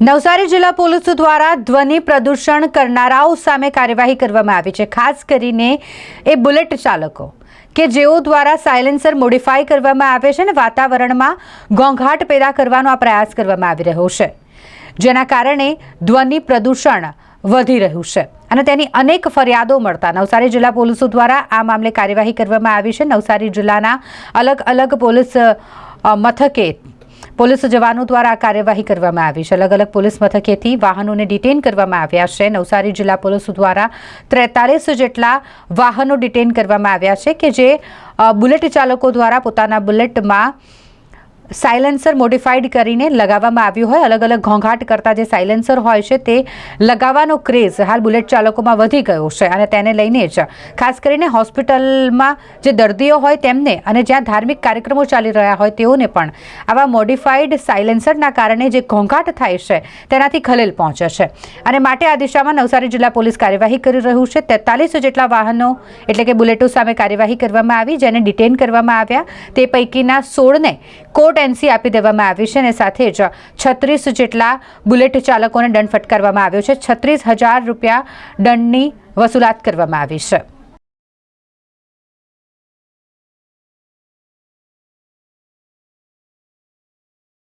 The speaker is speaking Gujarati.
નવસારી જિલ્લા પોલીસ દ્વારા ધ્વનિ પ્રદૂષણ કરનારાઓ સામે કાર્યવાહી કરવામાં આવી છે, ખાસ કરીને એ બુલેટ ચાલકો, કે જેઓ દ્વારા સાયલેન્સર મોડિફાઈ કરવામાં આવે છે અને વાતાવરણમાં ઘોંઘાટ પેદા કરવાનો આ પ્રયાસ કરવામાં આવી રહ્યો છે. જેના કારણે ધ્વનિ પ્રદૂષણ વધી રહ્યું છે અને તેની અનેક ફરિયાદો મળતા નવસારી જિલ્લા પોલીસો દ્વારા આ મામલે કાર્યવાહી કરવામાં આવી છે. નવસારી જિલ્લાના અલગ અલગ પોલીસ મથકે પોલીસ જવાનો દ્વારા કાર્યવાહી કરવામાં આવી છે. અલગ અલગ પોલીસ મથકેથી વાહનોને ડિટેન કરવામાં આવ્યા છે. નવસારી જિલ્લા પોલીસ દ્વારા ત્રેતાલીસ જેટલા વાહનો ડિટેન કરવામાં આવ્યા છે કે જે બુલેટ ચાલકો દ્વારા પોતાના બુલેટમાં સાયલેન્સર મોડિફાઈડ કરીને લગાવવામાં આવ્યું હોય અલગ અલગ ઘોંઘાટ કરતા જે સાયલેન્સર હોય છે તે લગાવવાનો ક્રેઝ હાલ બુલેટ ચાલકોમાં વધી ગયો છે અને તેને લઈને જ ખાસ કરીને હોસ્પિટલમાં જે દર્દીઓ હોય તેમને અને જ્યાં ધાર્મિક કાર્યક્રમો ચાલી રહ્યા હોય તેઓને પણ આવા મોડિફાઈડ સાયલેન્સરના કારણે જે ઘોંઘાટ થાય છે તેનાથી ખલેલ પહોંચે છે. અને માટે આ દિશામાં નવસારી જિલ્લા પોલીસ કાર્યવાહી કરી રહ્યું છે. તેતાલીસ જેટલા વાહનો એટલે કે બુલેટો સામે કાર્યવાહી કરવામાં આવી, જેને ડિટેન કરવામાં આવ્યા. તે પૈકીના સોળને કોર્ટ એનસી આપી દેવામાં આવી છે અને સાથે જ છત્રીસ જેટલા બુલેટ ચાલકોને દંડ ફટકારવામાં આવ્યો છે. છત્રીસ હજાર રૂપિયા દંડની વસૂલાત કરવામાં આવી છે.